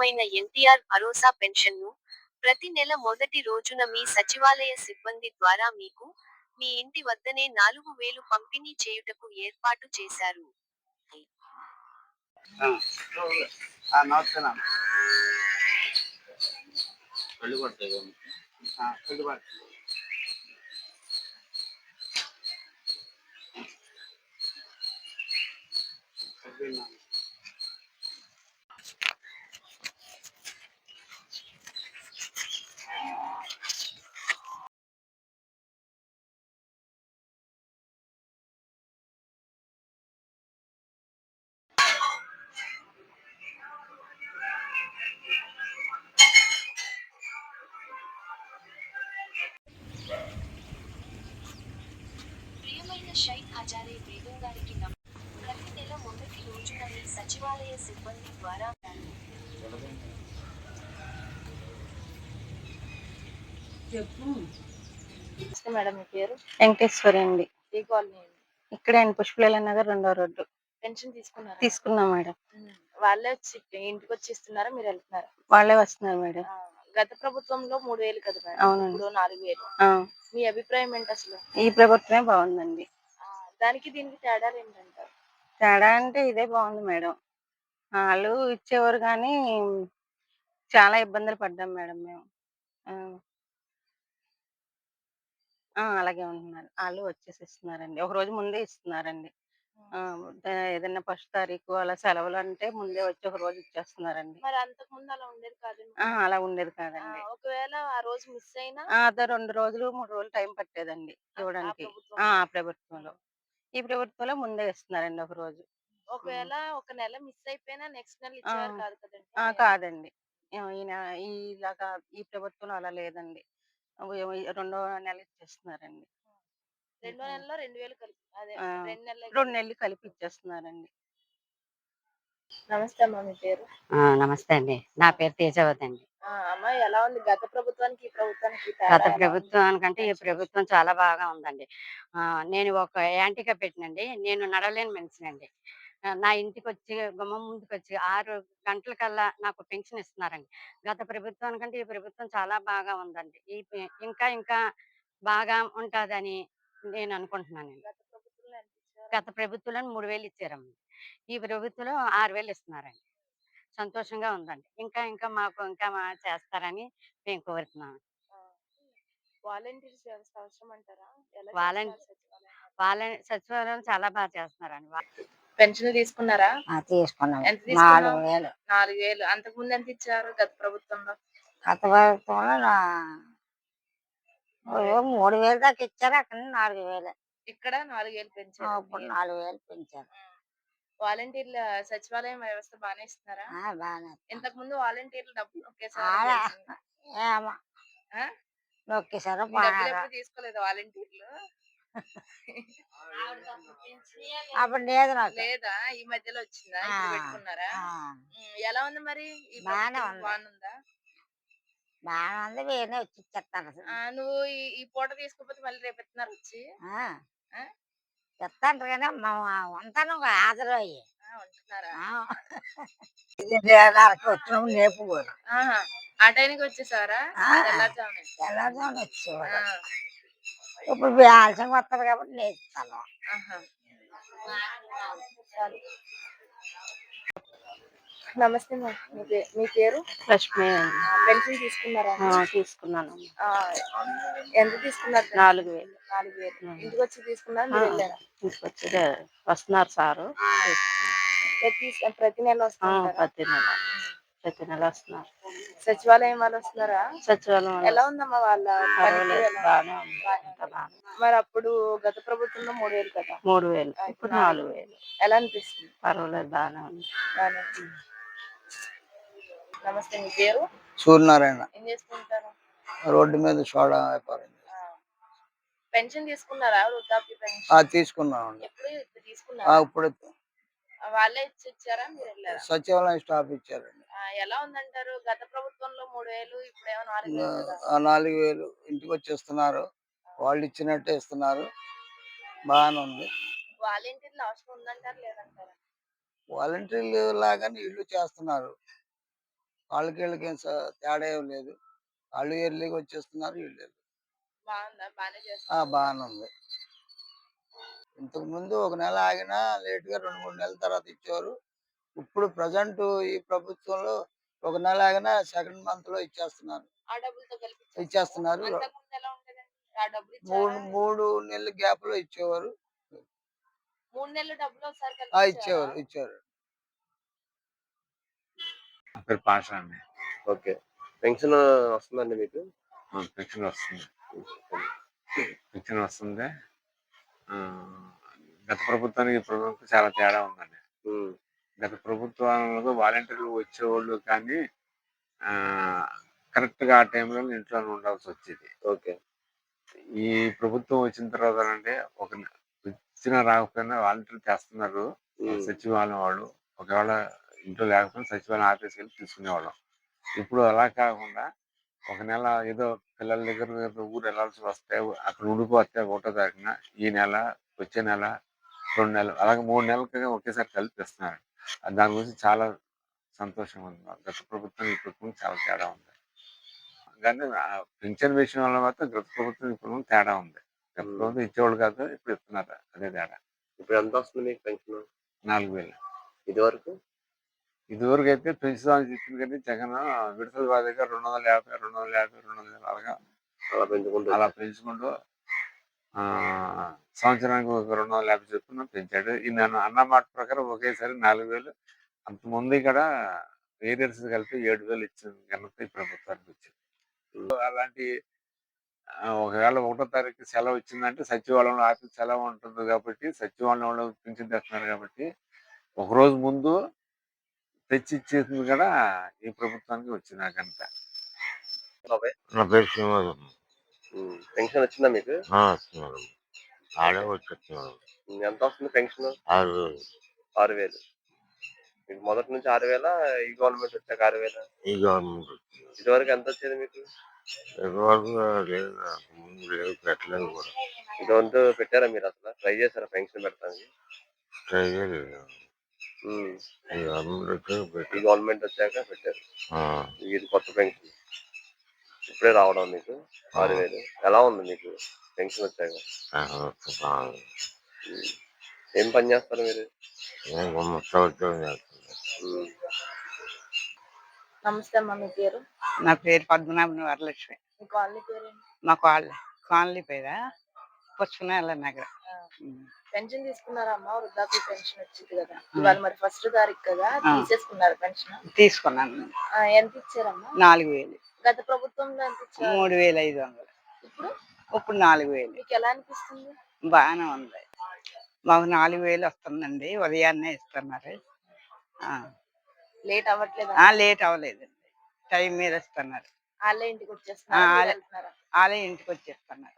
ప్రియమైన ఎన్టీఆర్ భరోసా పెన్షన్ను ప్రతి నెల మొదటి రోజున మీ సచివాలయ సిబ్బంది ద్వారా మీకు మీ ఇంటి వద్దనే నాలుగు వేలు పంపిణీ చేయుటకు ఏర్పాటు చేశారు. నమస్తే నాన్న షైక్ హజారే బేగం గారికి నమ ప్రతి నెల మొదటి రోజున సచివాలయ సిబ్బంది ద్వారా మేడం మీ పేరు? వెంకటేశ్వరి అండి. ఏ కాలనీ అండి? ఇక్కడే అండి పుష్పలీల నగర్ రెండో రోడ్డు. పెన్షన్ తీసుకున్నారా? తీసుకున్నాం మేడం. వాళ్ళే వచ్చి ఇంటికి వచ్చి ఇస్తున్నారా? మీరు వెళ్తున్నారా? వాళ్ళే వస్తున్నారు మేడం. గత ప్రభుత్వంలో మూడు వేలు కదా మేడం. అవునండి. నాలుగు వేలు. మీ అభిప్రాయం ఏంటి అసలు? ఈ ప్రభుత్వమే బాగుందండి. దానికి దీనికి తేడాలు ఏంటంటారు తేడా అంటే ఇదే బాగుంది మేడం. వాళ్ళు ఇచ్చేవారు కానీ చాలా ఇబ్బందులు పడ్డాం మేడం మేము. ఆ. ఆ, అలాగే ఉంటున్నారు. వాళ్ళు వచ్చేసి ఇస్తున్నారండి ఒక రోజు ముందే ఇస్తున్నారండి. ఆ, ద- ఏదైనా ఫస్ట్ తారీఖు అలా సెలవులు అంటే ముందే వచ్చి ఒక రోజు ఇచ్చేస్తున్నారండి. మరి అంతకు ముందు అలా ఉండేది కాదు ఆ, అలా ఉండేది కాదండి. ఒకవేళ ఆ రోజు మిస్ అయినా ఆ, అదే రెండు రోజులు మూడు రోజులు టైం పట్టేదండి ఇవ్వడానికి ప్రభుత్వం. ఆ ఆ ప్రభుత్వంలో. ఈ ప్రభుత్వంలో ముందే ఇస్తున్నారండి ఒక రోజు. ఒకవేళ ఒక నెల మిస్ అయిపోయినా నెక్స్ట్ నెల ఇచ్చేవారు. కాదు కదండి ఆ! కాదండి. ఈ- ఈయన ఇలాగా ఈ ప్రభుత్వంలో అలా లేదండి. రెండో నెల ఇచ్చేస్తున్నారండి. రెండో నెలలో రెండు వేలు కలిపి అదే ఆ. రెండు నెలలు రెండు నెలలు కలిపి ఇచ్చేస్తున్నారండి. నమస్తే అమ్మా మీ పేరు? ఆ, నమస్తే అండి. నా పేరు తేజవతి అండి అమ్మా ఎలా ఉంది? గత ప్రభుత్వానికి ఈ ప్రభుత్వానికి గత? ప్రభుత్వానికంటే ఈ ప్రభుత్వం చాలా బాగా ఉందండి. ఆ, నేను ఒక యాంటీగా పెట్టినండి. నేను నడవలేని మనిషిని అండి ఆ, నా ఇంటికి వచ్చి గుమ్మం ముందుకు వచ్చి ఆరు గంటలకల్లా నాకు పెన్షన్ ఇస్తున్నారండి. గత ప్రభుత్వానికంటే ఈ ప్రభుత్వం చాలా బాగా ఉందండి. ఈ పె- ఇంకా ఇంకా బాగా ఉంటుందని నేను అనుకుంటున్నానండి. గత ప్రభుత్వంలో? గత ప్రభుత్వంలో మూడు వేలు ఇచ్చారమ్మ ఈ ప్రభుత్వంలో ఆరు వేలు ఇస్తున్నారండి. సంతోషంగా ఉందండి. ఇంకా ఇంకా మాకు ఇంకా మా చేస్తారని మేము కోరుతున్నాము వాలంటీర్స్ అవసరం అంటారా ఎలా వాలం- చేస్తున్నారు సచివాలయం? చాలా బాగా చేస్తున్నారండి. పెన్షన్ తీసుకున్నారా? తీసుకున్నాం. ఎంత? నాలుగు వేలు. నాలుగు వేలు. అంతకు ముందు ఎంత ఇచ్చారు గత ప్రభుత్వంలో? గత ప్రభుత్వంలో మూడు వేలు దాకా ఇచ్చారు. అక్కడ నాలుగు వేలు. ఇక్కడ నాలుగు వేలు పెంచారు. ఇప్పుడు నాలుగు వేలు పెంచారు. వాలంటీర్ల సచివాలయం వ్యవస్థ బాగానే ఇస్తున్నారా ఆ, బాగానే ఇంతకు ముందు వాలంటీర్లు డబ్బులు ఒకేసారి ఆ? డబ్బులు బాగా ఎప్పుడు తీసుకోలేదు వాలంటీర్లు? అప్పుడు లేదు నాకు. లేదా? ఈ మధ్యలో వచ్చిందా? ఇప్పుడు ఆ. పెట్టుకున్నారా? ఆ, ఉమ్, ఎలా ఉంది మరి? ఈ బాగానే ప్రభుత్వం ఉంది. బాగుందా? బాగానే ఉంది. వేరే వచ్చి ఇచ్చేస్తాను అసలు. ఆ, నువ్వు ఈ ఈ పూట తీసుకోకపోతే మళ్ళీ రేపు ఎత్తున్నారు వచ్చి. ఆ. ఆ? చెప్తాంటారు కానీ మా ఉంటాను హాజరు అయ్యి. వచ్చినాము నేపు. ఆ టైంకి వచ్చేసారా ఇప్పుడు ఆలస్యంగా వస్తారు కాబట్టి నేర్చుతాను. నమస్తే మా మీ పేరు? లక్ష్మి పెన్షన్ తీసుకున్నారా? తీసుకున్నాను. ఎంత తీసుకున్నారు నాలుగు వేలు. నాలుగు వేలు. ఇంటికి వచ్చి తీసుకున్నారు? వెళ్ళారా? తీసుకొచ్చి వస్తున్నారు సారు. ప్రతి ప్రతి నెల ఆ, వస్తుంటారా ప్రతి నెల. ప్రతి నెల వస్తున్నారు. సచివాలయం వాళ్ళు వస్తున్నారా? సచివాలయం ఎలా ఉందమ్మా వాళ్ళ. మరి అప్పుడు గత ప్రభుత్వంలో మూడు వేలు కదా? మూడు వేలు. ఇప్పుడు నాలుగు వేలు. ఎలా అనిపిస్తుంది? పర్వాలేదు బాగానే ఉంది. బాగానే. నమస్తే మీ పేరు? సూర్యనారాయణ. ఏం చేస్తుంటారు రోడ్డు మీద సోడా వ్యాపారం. పెన్షన్ తీసుకున్నారా? వృద్ధాప్య ఆ, పెన్షన్ తీసుకున్నామండి. ఎప్పుడు తీసుకున్నారా? ఇప్పుడు. వాళ్ళే ఇచ్చి ఇచ్చారా మీరు వెళ్ళారా? సచివాలయం స్టాఫ్ ఇచ్చారండి. ఎలా ఉందంటారు? గత ప్రభుత్వంలో మూడు వేలు ఇప్పుడు ఏమో నాలుగు వేలు ఇంటికి వచ్చి ఇస్తున్నారు వాళ్ళు ఇచ్చినట్టే ఇస్తున్నారు. బాగానే ఉంది. వాలంటీర్లు అవసరం ఉందంటారు లేదంటారా? వాలంటీర్లు లాగానే ఇల్లు చేస్తున్నారు. వాళ్ళకి వీళ్ళకి ఏం స- తేడా ఏం లేదు. వాళ్ళు ఎర్లీగా వచ్చేస్తున్నారు వీళ్ళు early. బాగుందా? బాగానే ఆ, బాగానే ఉంది ఇంతకు ముందు ఒక నెల ఆగినా లేట్గా రెండు మూడు నెలల తర్వాత ఇచ్చేవారు. ఇప్పుడు ప్రజెంట్ ఈ ప్రభుత్వంలో ఒక నెల ఆగినా సెకండ్ మంత్లో ఇచ్చేస్తున్నారు. ఆ డబ్బులతో కలిపి ఇచ్చేస్తారా? ఇచ్చేస్తున్నారు. అంతకుముందు ఎలా ఉండేదండి? ఆ డబ్బులు మూడు ఇచ్చారా మూడు నెలల గ్యాప్లో ఇచ్చేవారు. మూడు నెలలు డబ్బులు ఒకసారి ఆ కలిపి ఇచ్చేవారు ఇచ్చారా? నా పేరు పాష అండి. ఓకే. పెన్షన్ వస్తుందండి మీకు? ఆ, పెన్షన్ వస్తుంది. పెన్షన్ వస్తుంది. ఆ, గత ప్రభుత్వానికి ఈ ప్రభుత్వం చాలా తేడా ఉందండి. ఉమ్, గత ప్రభుత్వాలకు వాలంటీర్లు వచ్చేవాళ్ళు కానీ ఆ, correct గా ఆ టైంలో ఇంట్లోనే ఉండాల్సి వచ్చేది. ఓకే. ఈ ప్రభుత్వం వచ్చిన తర్వాత అంటే ఒక వచ్చినా రాకపోయినా వాలంటీర్లు చేస్తున్నారు ఉమ్, సచివాలయం వాళ్ళు. ఒకవేళ ఇంట్లో లేకపోయినా సచివాలయం ఆఫీస్కి వెళ్ళి తీసుకునేవాళ్ళం. ఇప్పుడు అలా కాకుండా ఒక నెల ఏదో పిల్లల దగ్గర ఊరు వెళ్ళాల్సి వస్తే అక్కడ ఉండిపోతే ఒకటో తారీఖున ఈ నెల వచ్చే నెల రెండు నెలలు అలాగే మూడు నెలలకి ఒకేసారి కలిపిస్తున్నారు దాని గురించి చాలా సంతోషం ఉంది. గత ప్రభుత్వం ఈ ప్రభుత్వం చాలా తేడా ఉంది. కానీ పింఛన్ విషయంలో మాత్రం గత ప్రభుత్వం ఈ ప్రభుత్వం తేడా ఉంది. గత. ప్రభుత్వం ఇచ్చేవాళ్ళు కాదు ఇప్పుడు ఇస్తున్నారు. అదే తేడా. ఇప్పుడు ఎంత వస్తుంది పెన్షన్? నాలుగు వేలు. ఇది వరకు ఇదివరకు అయితే పెంచుదామని చెప్పింది కానీ జగన్ విడుదల వాదిగా రెండు వందల యాభై రెండు వందల యాభై రెండు వందల అలాగా అలా పెంచుకుంటూ అలా పెంచుకుంటూ సంవత్సరానికి ఒక రెండు వందల యాభై చొప్పున పెంచాడు. ఈ నేను అన్న మాట ప్రకారం ఒకేసారి నాలుగు వేలు. అంత ముందు ఇక్కడ ఏరియర్స్ కలిపి ఏడు వేలు ఇచ్చింది ఘనత ఈ ప్రభుత్వానికి వచ్చింది. అలాంటి ఒకవేళ ఒకటో తారీఖు సెలవు వచ్చిందంటే సచివాలయంలో ఆఫీస్ సెలవు ఉంటుంది కాబట్టి సచివాలయంలో పింఛన్ తెస్తున్నారు కాబట్టి ఒక రోజు ముందు తెచ్చి ఇచ్చేసింది కూడా ఈ ప్రభుత్వానికి వచ్చింది ఆ ఘనత బాబాయ్. నా పేరు శ్రీనివాసం ఉమ్, పెన్షన్ వచ్చిందా మీకు? వస్తున్నారు ఆడే వచ్చేస్తున్నారు ఎంత వస్తుంది పెన్షన్? ఆరు వేలు. ఆరు వేలు. మీకు మొదటి నుంచి ఆరు వేల? ఈ గవర్నమెంట్ వచ్చాక ఆరు వేల? ఈ గవర్నమెంట్ వచ్చింది. ఇదివరకు ఎంత వచ్చేది మీకు? ఇదివరకు లేదు ముందు లేదు పెట్టలేదు కూడా. ఇదివరకు పెట్టారా మీరు అసలు? ట్రై చేశారా పెన్షన్ పెడతానికి ట్రై చేయలేదు. గవర్నమెంట్ వచ్చాక ఈ పెట్టారు గవర్నమెంట్ వచ్చాక పెట్టారు. ఆ, ఇది కొత్త పెన్షన్. ఇప్పుడే రావడం మీకు. ఆరు వేలు ఎలా ఉంది మీకు పెన్షన్ వచ్చాక? బాగుంది. ఉమ్. ఏం పని చేస్తారు మీరు? నేను మొత్తం ఉద్యోగం చేస్తున్నాను ఉమ్. నమస్తే అమ్మా మీ పేరు? నా పేరు పద్మనాభం వరలక్ష్మి. మీ కాలనీ పేరేంటి? మా కాలనీ కాలనీ పేరా? పుచ్చుకునేళ్ళ నగర పెన్షన్ తీసుకున్నారా అమ్మా? వృద్ధాప్య పెన్షన్ వచ్చింది కదా. ఇవాళ మరి ఫస్ట్ తారీఖు కదా. తీసేసుకున్నారు పెన్షన్? తీసుకున్నాను. ఎంత ఇచ్చారమ్మా? నాలుగు వేలు. గత ప్రభుత్వంలో ఎంత ఇచ్చారు? మూడు వేలు ఐదు వందలు. ఇప్పుడు? ఇప్పుడు నాలుగు వేలు. మీకు ఎలా అనిపిస్తుంది? బాగానే ఉంది. మాకు నాలుగు వేలు వస్తుందండి. ఉదయాన్నే ఇస్తున్నారు. ఆ. లేట్ అవ్వట్లేదు? ఆ, లేట్ అవ్వలేదండి టైం మీద ఇస్తున్నారు. వాళ్ళే ఇంటికి వచ్చేస్తున్నారు వాళ్ళే ఇంటికి వచ్చేస్తున్నారు.